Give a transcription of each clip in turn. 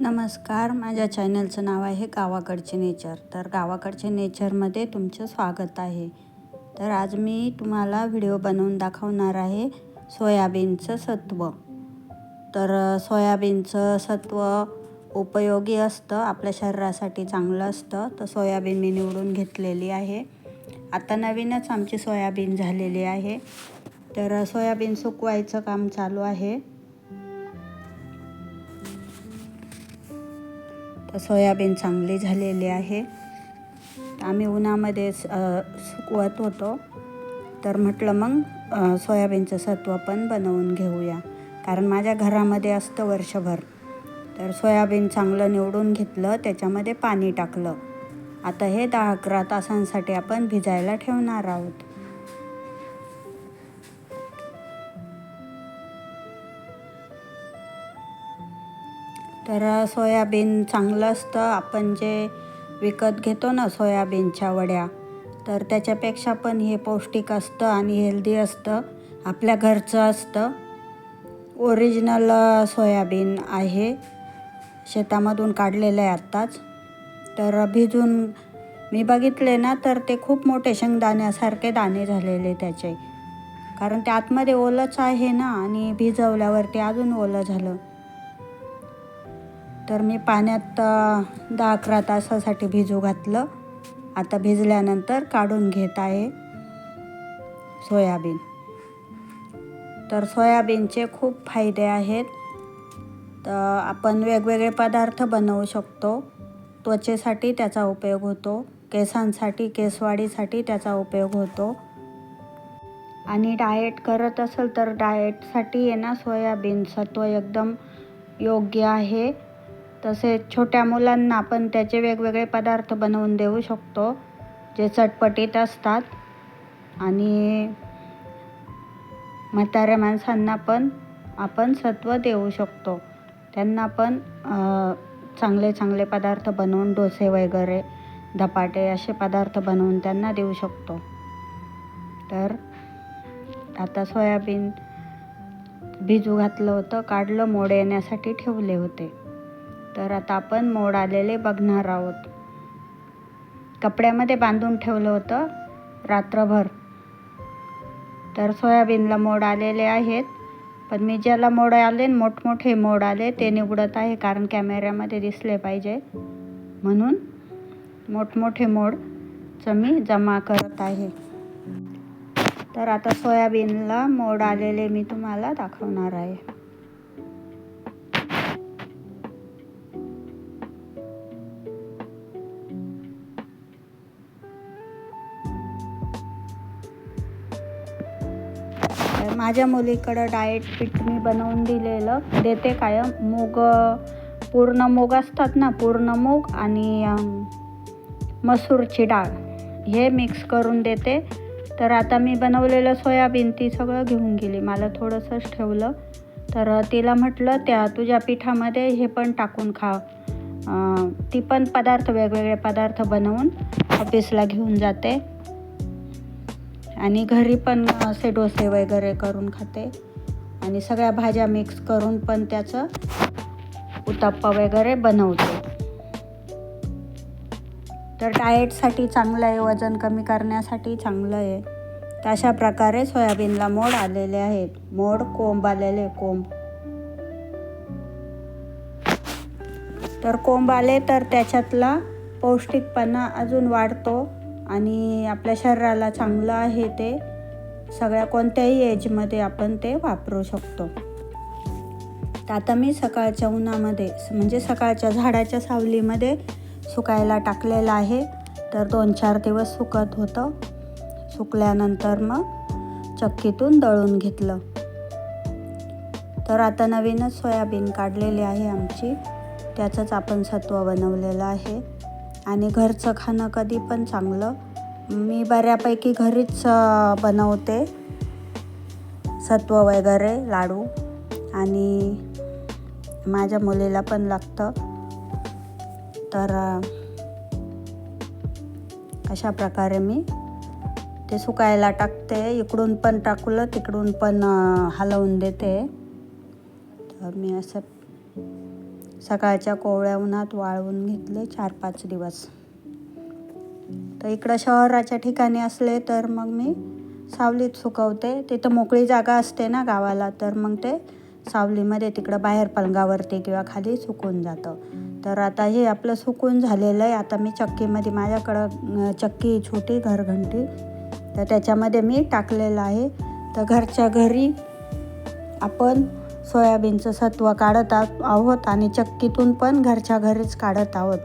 नमस्कार माझ्या चॅनलचं नाव आहे गावाकडचे नेचर. तर गावाकडचे नेचरमध्ये तुमचं स्वागत आहे. तर आज मी तुम्हाला व्हिडिओ बनवून दाखवणार आहे सोयाबीनचं सत्व. तर सोयाबीनचं सत्व उपयोगी असतं आपल्या शरीरासाठी चांगलं असतं. तर सोयाबीन मी निवडून घेतलेली आहे. आता नवीनच आमची सोयाबीन झालेली आहे. तर सोयाबीन सुकवायचं काम चालू आहे. तर सोयाबीन चांगली झालेली आहे. आम्ही उन्हामध्ये सुकवत होतो. तर म्हटलं मग सोयाबीनचं सत्व पण बनवून घेऊया. कारण माझ्या घरामध्ये असतं वर्षभर. तर सोयाबीन चांगलं निवडून घेतलं त्याच्यामध्ये पाणी टाकलं. आता हे दहा अकरा तासांसाठी आपण भिजायला ठेवणार आहोत. तर सोयाबीन चांगलं असतं. आपण जे विकत घेतो ना सोयाबीनच्या वड्या तर त्याच्यापेक्षा पण हे पौष्टिक असतं आणि हेल्दी असतं. आपल्या घरचं असतं. ओरिजिनल सोयाबीन आहे. शेतामधून काढलेलं आहे आत्ताच. तर भिजून मी बघितले ना तर ते खूप मोठे शेंगदाण्यासारखे दाणे झालेले त्याचे. कारण ते आतमध्ये ओलंच आहे ना आणि भिजवल्यावर ते अजून ओलं झालं. तर मी पाण्यात दहा अकरा तासासाठी भिजू घातलं. आता भिजल्यानंतर काढून घेत आहे सोयाबीन. तर सोयाबीनचे खूप फायदे आहेत. तर आपण वेगवेगळे पदार्थ बनवू शकतो. त्वचेसाठी त्याचा उपयोग होतो. केसांसाठी केसवाढीसाठी त्याचा उपयोग होतो. आणि डाएट करत असेल तर डाएटसाठी आहे ना सोयाबीनचं तो एकदम योग्य आहे. तसेच छोट्या मुलांना आपण त्याचे वेगवेगळे पदार्थ बनवून देऊ शकतो जे चटपटीत असतात. आणि म्हाताऱ्या माणसांना पण आपण सत्व देऊ शकतो. त्यांना पण चांगले चांगले पदार्थ बनवून डोसे वगैरे धपाटे असे पदार्थ बनवून त्यांना देऊ शकतो. तर आता सोयाबीन भिजू घातलं होतं काढलं मोड येण्यासाठी ठेवले होते. तर आता आपण मोड आलेले बघणार आहोत. कपड्यामध्ये बांधून ठेवलं होतं रात्रभर. तर सोयाबीनला मोड आलेले आहेत. पण मी ज्याला मोड आले मोठमोठे मोड आले ते निवडत आहे कारण कॅमेऱ्यामध्ये दिसले पाहिजे. म्हणून मोठमोठे मोडचं मी जमा करत आहे. तर आता सोयाबीनला मोड आलेले मी तुम्हाला दाखवणार आहे. माझ्या मुलीकडं डाएट पीठ मी बनवून दिलेलं. देते कायम. मूग पूर्ण मूग असतात ना पूर्ण मूग आणि मसूरची डाळ. हे मिक्स करून देते. तर आता मी बनवलेलं सोयाबीन ती सगळं घेऊन गेली. मला थोडंसंच ठेवलं. तर तिला म्हटलं त्या तुझ्या पिठामध्ये हे पण टाकून खा. ती पण पदार्थ वेगवेगळे पदार्थ बनवून ऑफिसला घेऊन जाते. आणि घरी पण असे डोसे वगैरे करून खाते. आणि सगळ्या भाज्या मिक्स करून पण त्याचं उत्तप्पा वगैरे बनवते. तर डाएटसाठी चांगलं आहे वजन कमी करण्यासाठी चांगलं आहे. तर अशा प्रकारे सोयाबीनला मोड आलेले आहेत. मोड कोंब आलेले कोंब. तर कोंब आले तर त्याच्यातला पौष्टिकपणा अजून वाढतो. आणि आपल्या शरीराला चांगलं आहे ते सगळ्या कोणत्याही एजमध्ये आपण ते वापरू शकतो. तर आता मी सकाळच्या उन्हामध्ये म्हणजे सकाळच्या झाडाच्या सावलीमध्ये सुकायला टाकलेलं आहे. तर दोन चार दिवस सुकत होतं. सुकल्यानंतर मग चक्कीतून दळून घेतलं. तर आता नवीनच सोयाबीन काढलेली आहे आमची. त्याचंच आपण सत्व बनवलेलं आहे. आणि घरचं खाणं कधी पण चांगलं. मी बऱ्यापैकी घरीच बनवते. सत्व वगैरे लाडू. आणि माझ्या मुलीला पण लागतं. तर अशा प्रकारे मी ते सुकायला टाकते. इकडून पण टाकलं तिकडून पण हलवून देते. तर मी असं सकाळच्या कोवळ्या उन्हात वाळवून घेतले चार पाच दिवस. तर इकडं शहराच्या ठिकाणी असले तर मग मी सावलीत सुकवते. तिथं मोकळी जागा असते ना गावाला तर मग ते सावलीमध्ये तिकडं बाहेर पलंगावरती किंवा खाली सुकून जातं. तर आता हे आपलं सुकून झालेलं आहे. आता मी चक्कीमध्ये माझ्याकडं चक्की छोटी घरघंटी तर त्याच्यामध्ये मी टाकलेलं आहे. तर घरच्या घरी आपण सोयाबीनचं सत्व काढत आहोत आणि चक्कीतून पण घरच्या घरीच काढत आहोत.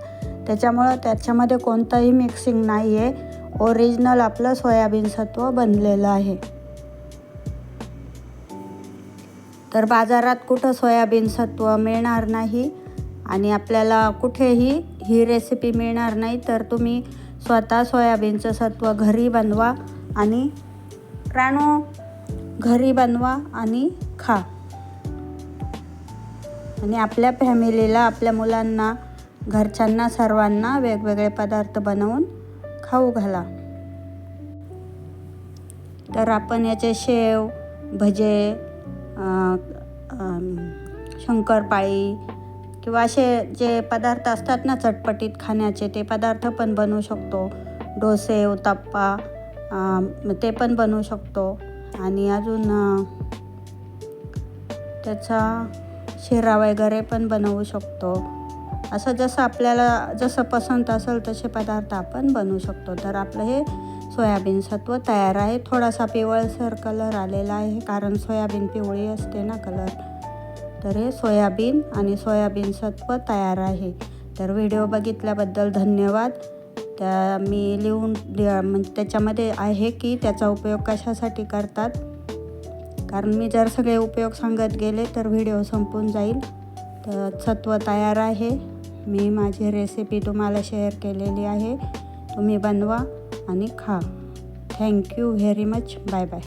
त्याच्यामुळं त्याच्यामध्ये कोणतंही मिक्सिंग नाही आहे ओरिजिनल आपलं सोयाबीन सत्व बनलेलं आहे. तर बाजारात कुठं सोयाबीन सत्व मिळणार नाही आणि आपल्याला कुठेही ही रेसिपी मिळणार नाही तर तुम्ही स्वतः सोयाबीनचं सत्व घरी बनवा आणि राणू घरी बनवा आणि खा. आणि आपल्या फॅमिलीला आपल्या मुलांना घरच्यांना सर्वांना वेगवेगळे पदार्थ बनवून खाऊ घाला. तर आपण याचे शेव भजे शंकरपाळी किंवा असे जे पदार्थ असतात ना चटपटीत खाण्याचे ते पदार्थ पण बनवू शकतो. डोसे उत्तप्पा ते पण बनवू शकतो. आणि अजून त्याचा शिरा वगैरे पण बनवू शकतो. असं जसं आपल्याला जसं पसंत असेल तसे पदार्थ आपण बनवू शकतो. तर आपलं हे सोयाबीन सत्व तयार आहे. थोडासा पिवळसर कलर आलेला आहे कारण सोयाबीन पिवळी असते ना कलर तर हे सोयाबीन आणि सोयाबीन सत्व तयार आहे. तर व्हिडिओ बघितल्याबद्दल धन्यवाद. त्या मी लिहून म्हणजे त्याच्यामध्ये आहे की त्याचा उपयोग कशासाठी करतात? कारण मी जर सगळे उपयोग सांगत गेले तर व्हिडिओ संपून जाईल. तर सत्व तयार आहे. मी माझी रेसिपी तुम्हाला शेअर केलेली आहे. तुम्ही बनवा आणि खा. Thank you very much bye bye